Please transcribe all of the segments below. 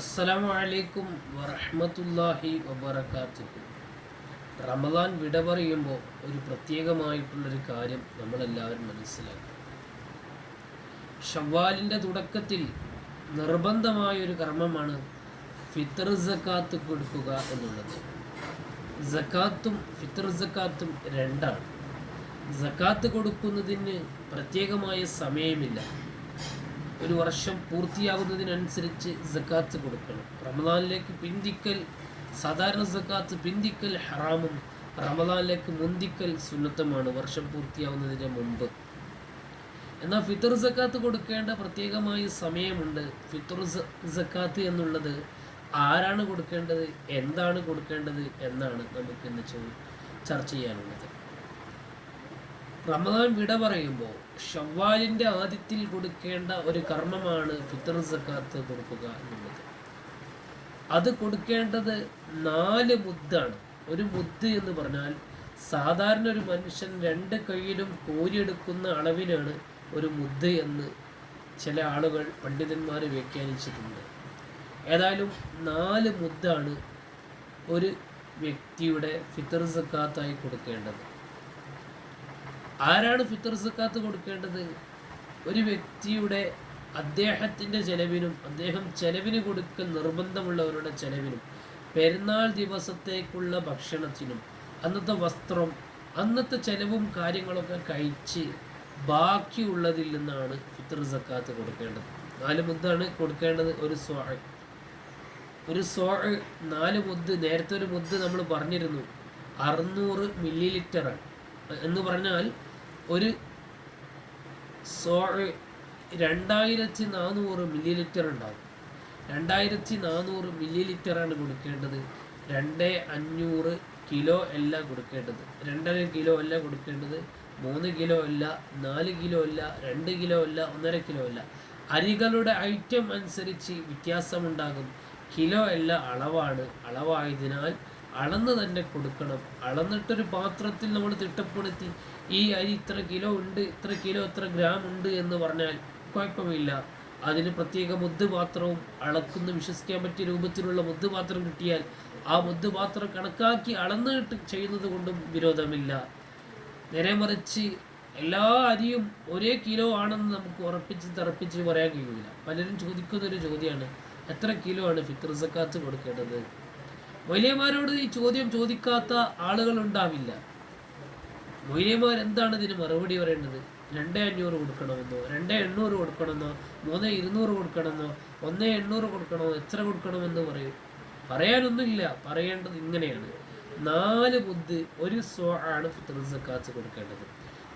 അസ്സലാമു അലൈക്കും വറഹമത്തല്ലാഹി വബറകാതുഹു. റമദാൻ വിട പറയുമ്പോൾ ഒരു പ്രത്യേകമായിട്ടുള്ളൊരു കാര്യം നമ്മളെല്ലാവരും മനസ്സിലാക്കും ഷവ്വാലിന്റെ തുടക്കത്തിൽ നിർബന്ധമായൊരു കർമ്മമാണ് ഫിത്തർ സക്കാത്ത് കൊടുക്കുക എന്നുള്ളത്. സക്കാത്തും ഫിത്തർ സക്കാത്തും രണ്ടാണ്. സക്കാത്ത് കൊടുക്കുന്നതിന് പ്രത്യേകമായ സമയമില്ല. ഒരു വർഷം പൂർത്തിയാകുന്നതിനനുസരിച്ച് സക്കാത്ത് കൊടുക്കണം. റമദാനിലേക്ക് പിന്തിക്കൽ സാധാരണ സക്കാത്ത് പിന്തിക്കൽ ഹറാമും റമദാനിലേക്ക് മുന്തിക്കൽ സുന്നത്തമാണ് വർഷം പൂർത്തിയാവുന്നതിന് മുമ്പ്. എന്നാൽ ഫിത്തർ സക്കാത്ത് കൊടുക്കേണ്ട പ്രത്യേകമായ സമയമുണ്ട്. ഫിത്തർ സക്കാത്ത് എന്നുള്ളത് ആരാണ് കൊടുക്കേണ്ടത് എന്താണ് കൊടുക്കേണ്ടത് എന്നാണ് നമുക്ക് ഇന്ന് ചർച്ച ചെയ്യാനുള്ളത്. റമദാൻ വിട പറയുമ്പോൾ ഷവ്വാലിന്റെ ആദ്യത്തിൽ കൊടുക്കേണ്ട ഒരു കർമ്മമാണ് ഫിത്തർ സക്കാത്ത് കൊടുക്കുക എന്നുള്ളത്. അത് കൊടുക്കേണ്ടത് നാല് മുദ്ദാണ്. ഒരു മുദ്ദ് എന്ന് പറഞ്ഞാൽ സാധാരണ ഒരു മനുഷ്യൻ രണ്ട് കൈയിലും കോരിയെടുക്കുന്ന അളവിനാണ് ഒരു മുദ്ദ് എന്ന് ചില ആളുകൾ പണ്ഡിതന്മാർ വ്യാഖ്യാനിച്ചിട്ടുണ്ട്. ഏതായാലും നാല് മുദ്ദാണ് ഒരു വ്യക്തിയുടെ ഫിത്തർ സക്കാത്തായി കൊടുക്കേണ്ടത്. ആരാണ് ഫിത്തർ സക്കാത്ത് കൊടുക്കേണ്ടത്? ഒരു വ്യക്തിയുടെ അദ്ദേഹത്തിന്റെ ചെലവിനും അദ്ദേഹം ചെലവിന് കൊടുക്കൽ നിർബന്ധമുള്ളവരുടെ ചെലവിനും പെരുന്നാൾ ദിവസത്തേക്കുള്ള ഭക്ഷണത്തിനും അന്നത്തെ വസ്ത്രം അന്നത്തെ ചെലവും കാര്യങ്ങളൊക്കെ കഴിച്ച് ബാക്കിയുള്ളതിൽ നിന്നാണ് ഫിത്തർ സക്കാത്ത് കൊടുക്കേണ്ടത്. നാല് മുദ്ദാണ് കൊടുക്കേണ്ടത് ഒരു സ്വാ ഒരു സ്വാ നാല് മുദ്ദ് നേരത്തെ ഒരു മുദ്ദ് നമ്മൾ പറഞ്ഞിരുന്നു. അറുന്നൂറ് മില്ലി ലിറ്ററാണ് എന്ന് പറഞ്ഞാൽ ഒരു സോ രണ്ടായിരത്തി നാനൂറ് മില്ലി ലിറ്റർ ഉണ്ടാകും രണ്ടായിരത്തി നാനൂറ് മില്ലി ലിറ്ററാണ് കൊടുക്കേണ്ടത്. രണ്ട് അഞ്ഞൂറ് കിലോ അല്ല കൊടുക്കേണ്ടത്. രണ്ടര കിലോ അല്ല കൊടുക്കേണ്ടത്. മൂന്ന് കിലോ അല്ല നാല് കിലോ അല്ല രണ്ട് കിലോ അല്ല ഒന്നര കിലോ അല്ല. അരികളുടെ ഐറ്റം അനുസരിച്ച് വ്യത്യാസമുണ്ടാകും. കിലോ അല്ല അളവാണ്. അളവായതിനാൽ അളന്ന് തന്നെ കൊടുക്കണം. അളന്നിട്ടൊരു പാത്രത്തിൽ നമ്മൾ തിട്ടപ്പെടുത്തി ഈ അരി ഇത്ര കിലോ ഉണ്ട് ഇത്ര കിലോ ഇത്ര ഗ്രാം ഉണ്ട് എന്ന് പറഞ്ഞാൽ കുഴപ്പമില്ല. അതിന് പ്രത്യേക മുദ്ദുപാത്രവും അളക്കുന്ന വിശ്വസിക്കാൻ പറ്റിയ രൂപത്തിലുള്ള മുദ്ദുപാത്രം കിട്ടിയാൽ ആ മുദ്ദുപാത്രം കണക്കാക്കി അളന്നിട്ട് ചെയ്യുന്നത് കൊണ്ടും വിരോധമില്ല. നേരെ മറിച്ച് എല്ലാ അരിയും ഒരേ കിലോ ആണെന്ന് നമുക്ക് ഉറപ്പിച്ച് തറപ്പിച്ച് പറയാൻ കഴിയില്ല. പലരും ചോദിക്കുന്ന ഒരു ചോദ്യമാണ് എത്ര കിലോ ആണ് ഫിത്തർ സക്കാത്ത് കൊടുക്കേണ്ടത്? വലിയമാരോട് ഈ ചോദ്യം ചോദിക്കാത്ത ആളുകൾ ഉണ്ടാവില്ല. മൊയ്ലിയമാർ എന്താണ് ഇതിന് മറുപടി പറയേണ്ടത്? രണ്ട് അഞ്ഞൂറ് കൊടുക്കണമെന്നോ രണ്ട് എണ്ണൂറ് കൊടുക്കണമെന്നോ മൂന്ന് ഇരുന്നൂറ് കൊടുക്കണമെന്നോ ഒന്ന് എണ്ണൂറ് കൊടുക്കണമോ എത്ര കൊടുക്കണമെന്ന് പറയും? പറയാനൊന്നുമില്ല. പറയേണ്ടത് ഇങ്ങനെയാണ്. നാല് മുദ്ദ് ഒരു സോ ആണ് ഫിത്തർ കൊടുക്കേണ്ടത്.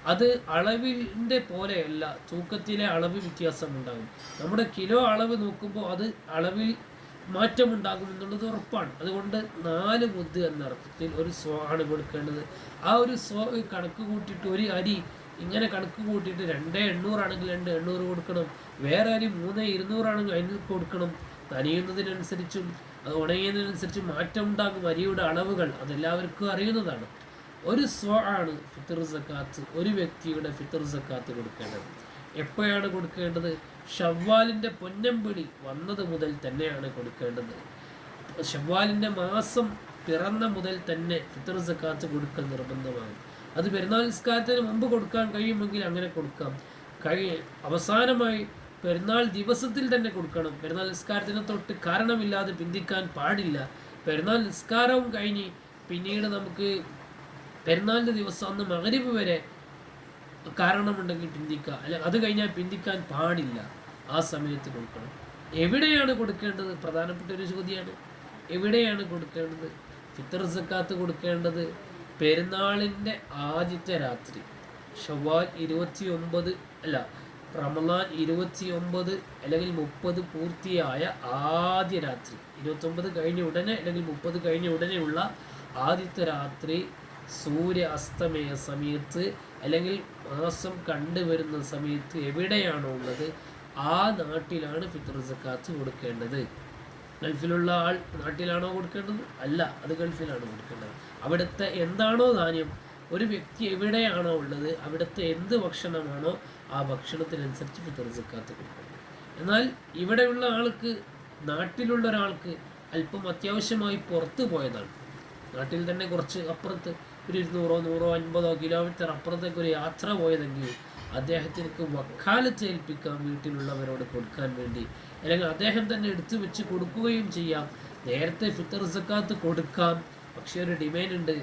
അത് അളവിന്റെ പോലെയല്ല തൂക്കത്തിലെ അളവ് വ്യത്യാസം ഉണ്ടാകും നമ്മുടെ കിലോ അളവ് നോക്കുമ്പോൾ അത് അളവിൽ മാറ്റമുണ്ടാകും എന്നുള്ളത് ഉറപ്പാണ്. അതുകൊണ്ട് നാല് മുദ്ദ് എന്ന അർത്ഥത്തിൽ ഒരു സ്വ ആണ് കൊടുക്കേണ്ടത്. ആ ഒരു സ്വ കണക്ക് കൂട്ടിയിട്ട് ഒരു അരി ഇങ്ങനെ കണക്ക് കൂട്ടിയിട്ട് രണ്ട് എണ്ണൂറാണെങ്കിൽ രണ്ട് എണ്ണൂറ് കൊടുക്കണം. വേറെ അരി മൂന്ന് ഇരുന്നൂറാണെങ്കിൽ അതിന് കൊടുക്കണം. നനയുന്നതിനനുസരിച്ചും അത് ഉണങ്ങിയതിനനുസരിച്ചും മാറ്റം ഉണ്ടാകും അരിയുടെ അളവുകൾ. അതെല്ലാവർക്കും അറിയുന്നതാണ്. ഒരു സ്വ ആണ് ഫിത്തർ സക്കാത്ത്. ഒരു വ്യക്തിയുടെ ഫിത്തർ സക്കാത്ത് കൊടുക്കേണ്ടത്. എപ്പോഴാണ് കൊടുക്കേണ്ടത്? ഷവ്വാലിന്റെ പൊന്നമ്പിടി വന്നത് മുതൽ തന്നെയാണ് കൊടുക്കേണ്ടത്. ഷവ്വാലിന്റെ മാസം പിറന്ന മുതൽ തന്നെ ഫിത്തർ സക്കാത്ത് കൊടുക്കൽ നിർബന്ധമാണ്. അത് പെരുന്നാൾ നിസ്കാരത്തിന് മുമ്പ് കൊടുക്കാൻ കഴിയുമെങ്കിൽ അങ്ങനെ കൊടുക്കാം. കഴി അവസാനമായി പെരുന്നാൾ ദിവസത്തിൽ തന്നെ കൊടുക്കണം. പെരുന്നാൾ നിസ്കാരത്തിനെ തൊട്ട് കാരണമില്ലാതെ പിന്തിക്കാൻ പാടില്ല. പെരുന്നാൾ നിസ്കാരവും കഴിഞ്ഞ് പിന്നീട് നമുക്ക് പെരുന്നാളിന്റെ ദിവസം അന്ന് മകരിവ് വരെ കാരണമുണ്ടെങ്കിൽ പിന്തിക്കുക അല്ലെ അത് കഴിഞ്ഞാൽ പിന്തിക്കാൻ പാടില്ല ആ സമയത്ത് കൊടുക്കണം. എവിടെയാണ് കൊടുക്കേണ്ടത്? പ്രധാനപ്പെട്ട ഒരു ചോദ്യമാണ്. എവിടെയാണ് കൊടുക്കേണ്ടത്? ഫിത്തർ സക്കാത്ത് കൊടുക്കേണ്ടത് പെരുന്നാളിന്റെ ആദ്യത്തെ രാത്രി ഷവ്വാൽ ഇരുപത്തി ഒമ്പത് അല്ല റമലാൻ ഇരുപത്തി ഒമ്പത് അല്ലെങ്കിൽ മുപ്പത് പൂർത്തിയായ ആദ്യ രാത്രി. ഇരുപത്തൊമ്പത് കഴിഞ്ഞ ഉടനെ അല്ലെങ്കിൽ മുപ്പത് കഴിഞ്ഞ ഉടനെയുള്ള ആദ്യത്തെ രാത്രി സൂര്യ അസ്തമയ സമയത്ത് അല്ലെങ്കിൽ മാസം കണ്ടുവരുന്ന സമയത്ത് എവിടെയാണോ ഉള്ളത് ആ നാട്ടിലാണ് ഫിത്തർ സക്കാത്ത് കൊടുക്കേണ്ടത്. ഗൾഫിലുള്ള ആൾ നാട്ടിലാണോ കൊടുക്കേണ്ടത്? അല്ല അത് ഗൾഫിലാണ് കൊടുക്കേണ്ടത്. അവിടുത്തെ എന്താണോ ധാന്യം ഒരു വ്യക്തി എവിടെയാണോ ഉള്ളത് അവിടുത്തെ എന്ത് ഭക്ഷണമാണോ ആ ഭക്ഷണത്തിനനുസരിച്ച് ഫിത്തർ സക്കാത്ത് കൊടുക്കണം. എന്നാൽ ഇവിടെയുള്ള ആൾക്ക് നാട്ടിലുള്ള ഒരാൾക്ക് അല്പം അത്യാവശ്യമായി പുറത്തു പോയതാണ്. നാട്ടിൽ തന്നെ കുറച്ച് അപ്പുറത്ത് ഒരു ഇരുന്നൂറോ നൂറോ അൻപതോ കിലോമീറ്റർ അപ്പുറത്തേക്ക് ഒരു യാത്ര പോയതെങ്കിൽ അദ്ദേഹത്തിനക്ക് വക്കാലത്ത് ഏൽപ്പിക്കാം വീട്ടിലുള്ളവരോട് കൊടുക്കാൻ വേണ്ടി. അല്ലെങ്കിൽ അദ്ദേഹം തന്നെ എടുത്തു വെച്ച് കൊടുക്കുകയും ചെയ്യാം. നേരത്തെ ഫിത്തർ സക്കാത്ത് കൊടുക്കാം. പക്ഷേ ഒരു ഡിമാൻഡ് ഉണ്ട്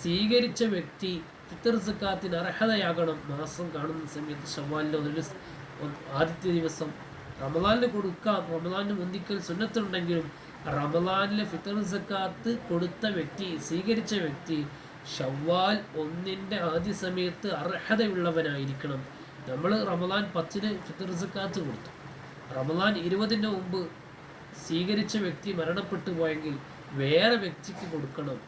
സ്വീകരിച്ച വ്യക്തി ഫിത്തർ സക്കാത്തിന് അർഹതയാകണം. മാസം കാണുന്ന സമയത്ത് ഷവാലിന്റെ ഒരു ആദ്യത്തെ ദിവസം റമദാനിന് കൊടുക്കാം. റമദാനിന് മുന്തിക്കൽ സുന്നത്തുണ്ടെങ്കിലും റമദാനിലെ ഫിത്തർ സക്കാത്ത് കൊടുത്ത വ്യക്തി സ്വീകരിച്ച വ്യക്തി ഷവ്വാൽ ഒന്നിന്റെ ആദ്യ സമയത്ത് അർഹതയുള്ളവനായിരിക്കണം. നമ്മൾ റമലാൻ പത്തിന് ഫിത്തർ സക്കാത്ത് കൊടുത്തു. റമലാൻ ഇരുപതിന്റെ മുമ്പ് സ്വീകരിച്ച വ്യക്തി മരണപ്പെട്ടു പോയെങ്കിൽ വേറെ വ്യക്തിക്ക് കൊടുക്കണം.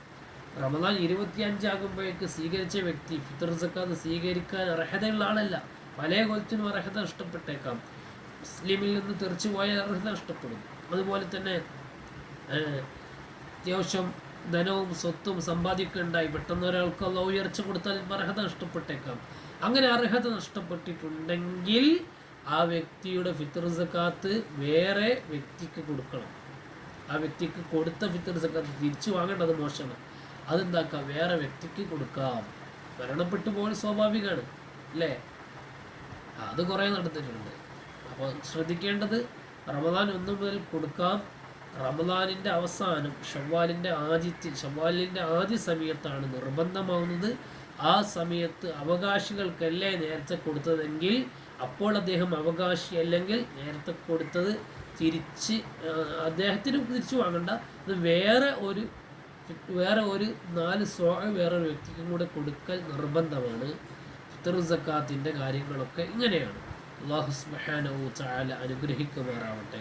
റമദാൻ ഇരുപത്തിയഞ്ചാകുമ്പോഴേക്ക് സ്വീകരിച്ച വ്യക്തി ഫിത്തർ സക്കാത്ത് സ്വീകരിക്കാൻ അർഹതയുള്ള ആളല്ല. പല കൊലത്തിനും അർഹത നഷ്ടപ്പെട്ടേക്കാം. മുസ്ലിമിൽ നിന്ന് തെറിച്ചു പോയ അർഹത നഷ്ടപ്പെടും. അതുപോലെ തന്നെ അത്യാവശ്യം ധനവും സ്വത്തും സമ്പാദിക്കുകയുണ്ടായി പെട്ടെന്ന് ഒരാൾക്ക് അള്ള ഉയർച്ച കൊടുത്താൽ അർഹത നഷ്ടപ്പെട്ടേക്കാം. അങ്ങനെ അർഹത നഷ്ടപ്പെട്ടിട്ടുണ്ടെങ്കിൽ ആ വ്യക്തിയുടെ ഫിത്തർ സക്കാത്ത് വേറെ വ്യക്തിക്ക് കൊടുക്കണം. ആ വ്യക്തിക്ക് കൊടുത്ത ഫിത്തർ സക്കാത്ത് തിരിച്ചു വാങ്ങേണ്ടത് മോശമാണ്. അതെന്താക്കാം? വേറെ വ്യക്തിക്ക് കൊടുക്കാം. മരണപ്പെട്ടു പോകൽ സ്വാഭാവികമാണ് അല്ലേ? അത് കുറേ നടന്നിട്ടുണ്ട്. അപ്പോൾ ശ്രദ്ധിക്കേണ്ടത് റമദാൻ ഒന്ന് മുതൽ കൊടുക്കാം. റമദാനിന്റെ അവസാനം ഷവ്വാലിന്റെ ആദ്യത്തിൽ ഷവ്വാലിന്റെ ആദ്യ സമയത്താണ് നിർബന്ധമാവുന്നത്. ആ സമയത്ത് അവകാശികൾക്കല്ലേ നേരത്തെ കൊടുത്തതെങ്കിൽ അപ്പോൾ അദ്ദേഹം അവകാശി അല്ലെങ്കിൽ നേരത്തെ കൊടുത്തത് തിരിച്ച് അദ്ദേഹത്തിന് തിരിച്ചു വാങ്ങണ്ട. അത് വേറെ ഒരു വേറെ ഒരു നാല് സ്വാ വേറെ ഒരു വ്യക്തിക്കും കൂടെ കൊടുക്കൽ നിർബന്ധമാണ്. ഫിത്തർ സക്കാത്തിന്റെ കാര്യങ്ങളൊക്കെ ഇങ്ങനെയാണ്. അള്ളാഹു തആല അനുഗ്രഹിക്കുമാറാവട്ടെ.